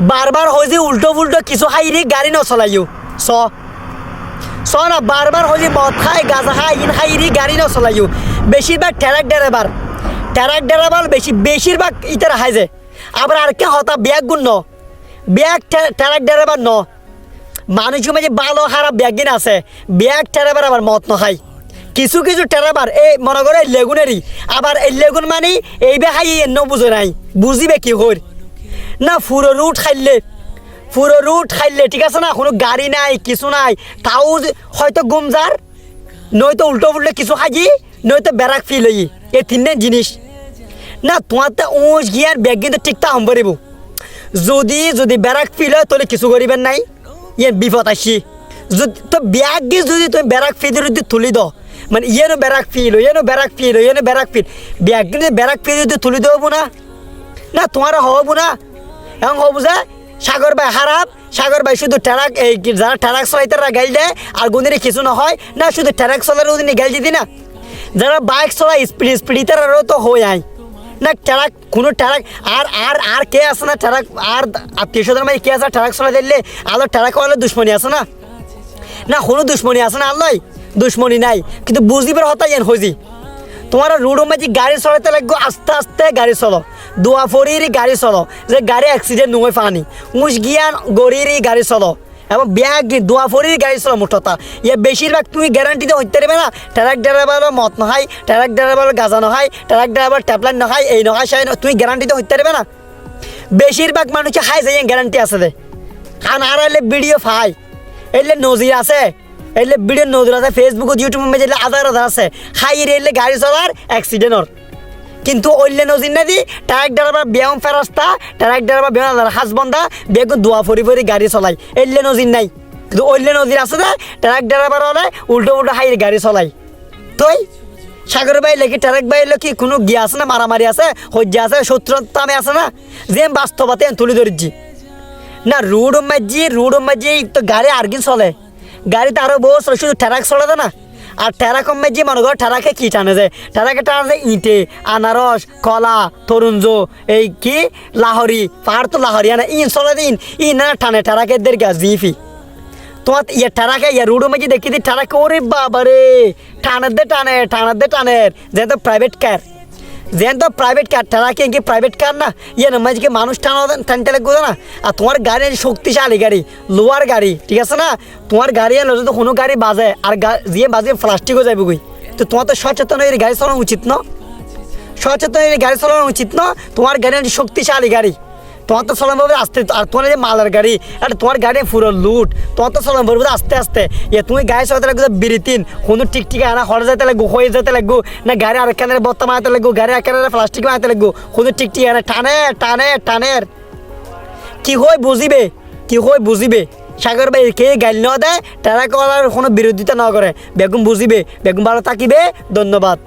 বারবার হয় যে উল্টো ফুল্টো কিছু হাইরি গাড়ি নচলাইও। চ। চ না বারবার হয় যে মদ খাই, গাঁজা খাই ইন হাইরি গাড়ি নচলাইও। বেশিরভাগ ট্যারাক ড্রাইভার ট্যারাক ড্রাইভার বেশি বেশিরভাগ ইতার হাই যে। আবার আর কে হতা ব্যাগ গুণ ন। ব্যাগ ট্যারাক ড্রাইভার ন। মানুষের মাঝে ভালো খারাপ ব্যাগিন আছে। ব্যাগ টেরাবার আবার মত নখাই। কিছু কিছু টেরাবার এই মনে করে লেগুনেরই আবার এই লেগুন মানে এই বে খাই এন্ন বুঝে নাই। বুঝিবে কি হর না, ফুরো রুট খাইলে। ফুরো রুট খাইলে, ঠিক আছে না? কোনো গাড়ি নাই, কিছু নাই। তাও হয়তো গুমজার নয়তো উল্টো উল্টো কিছু খাই নয়তো ব্যারাক ফিল হই। এই তিনটে জিনিস। না তোমার উঁচ গিয়ার ব্যাগ কিন্তু ঠিকঠাক হম পারিব যদি যদি ব্যারাক ফিল হয়, তাহলে কিছু করিবেন নাই। ইয়ে বিপদ আসি। যদি, তো ব্যাগ গিয়ে যদি তুমি ব্যারাক ফিল যদি তুলি দাও মানে ইয়েনো ব্যারাক ফিল, ইয়েনো ব্যারাক ফিল, ইয়েনো ব্যারাক ফিল, ব্যাগ কিন্তু ব্যারাক ফিল যদি তুলি দেবো না? না তোমার হব না। এখন হব যে সাগর ভাই খারাপ সাগর ভাই শুধু ট্যারাক এই যারা ট্যারাক চলাইতে তারা গাইল দেয় আর গুণের কিছু না হয় না শুধু ট্যারাক চলার ওদিনে গাইল দিদি না যারা বাইক চলায় স্পিড স্পিড তারারও তো হয়ে আয় না ট্যারাক কোনো ট্যারাক আর আর আর কে আছে না ট্যারাক আর আত্মীয় স্বজন কে আছে ট্যারাক চলাই দিলে, আলো ট্যারাক হলে দুশ্মনী আছে না। না কোনো দুশ্মনী আছে না আল্লাহ দুশ্মনী নাই, কিন্তু বুঝিবার হতাই এন হজি তোমার রোড মাঝে গাড়ি চলাতে লাগবে, আস্তে আস্তে গাড়ি চলো। দোয়া ফরির গাড়ি চলো। যে গাড়ি অ্যাক্সিডেন্ট নয় ফানি মুস গিয়ান গড়ির গাড়ি চলো। এবং ব্যাগ দোয়া ফরির গাড়ি চলো মুঠতা। ইয়ে বেশিরভাগ তুমি গ্যারান্টিতে হইতে পারবে না ট্রাক ড্রাইভার মত নহাই ট্রাক ড্রাইভার গাজা নহাই ট্রাক ড্রাইভার ট্যাবলেট নহাই এই নহাই সাই তুমি গ্যারান্টিতে হইতে পারবে না। বেশিরভাগ মানুষে খাই যাই গ্যারান্টি আছে দে। কারণ আর ভিডিও ফাই। এলে নজির আছে। এলে ভিডিও নজির আছে ফেসবুক ইউটিউব মেজে আধার আধার আছে। খাই এলে গাড়ি চলার অ্যাক্সিডেন্টর কিন্তু অল্য নজির না দি ট্রাক ড্রাইভার ব্যায়াম ফেরাস্তা ট্রাক ড্রাইভার ব্যায়াম হাজবন্দা বেগ দোয়া ফরি ফরি গাড়ি চলায় এল্লে নজির নাই। কিন্তু অল্য নজির আছে না ট্রাক ড্রাইভার হলে উল্টো উল্টো হাই গাড়ি চলায় তই সাগর ভাই লেখি ট্রাক ভাই কি কোনো গিয়া আছে না, মারামারি আছে, হজ্জা আছে, শত্রুতামে আছে না? যে বাস্তবতে তুলি ধরিছি। না, রোড মাঝি রোড মাঝি তো গাড়ি আর্গিন চলে। গাড়িতে আরও বহু শুধু ট্যারাক চলে না। আর ট্যারাক মাঝি মনে করো ট্যারাকে কি টানে যায় ট্যারাকে টানে যায় ইটে, আনারস, কলা তরুঞ্জ এই কি? লাহরি, পাহাড় তো লাহরি না ইন চলে দিন ই না টানে ট্যারাকের দের গা জিফি তোমার ইয়ে টানাকে ইয়ে রোডো মেজি দেখি দি? টানাকে ওরে বাবারে টানের দে টানে টানের দে টানের যেন তো প্রাইভেট কার যেন তো প্রাইভেট কার টানাকে কি প্রাইভেট কার না? ইয়ে না, মাঝে মানুষ টানা টানতে লাগবে না? আর তোমার গাড়ি শক্তিশালী গাড়ি লোয়ার গাড়ি, ঠিক আছে না? তোমার গাড়ি এনে যদি কোনো গাড়ি বাজে, আর যে বাজে প্লাস্টিকও যাবে গই তো তোমার তো সচেতন এর গাড়ি চালানো উচিত না? সচেতন এর গাড়ি চালানো উচিত না? তোমার গাড়ি শক্তিশালী গাড়ি। তোমার তো চলানো পারবে আস্তে, আর তোমার যে মালার গাড়ি, আর তোমার গাড়ি পুরো লুট। তোমার তো চলানো পারবে আস্তে আস্তে। এ, তুমি গাড়ি চালাতে লাগবে বিরিতিন কোনো টিকটিক আনা হরে যেতে লাগবো হয়ে যেতে লাগবো না গাড়ি আর এখানে বত্তা মারাতে লাগবো গাড়ি এখানে প্লাস্টিক মারাতে লাগবো কোনো টিকটিক আনা, টানে টানে টানের কি হয় বুঝিবে? কি হয় বুঝিবে? সাগর ভাই, কে গাইল ন দেয়? তারা কোনো বিরোধিতা না করে। বেগুন বুঝিবে? বেগুন ভালো থাকিবে? ধন্যবাদ।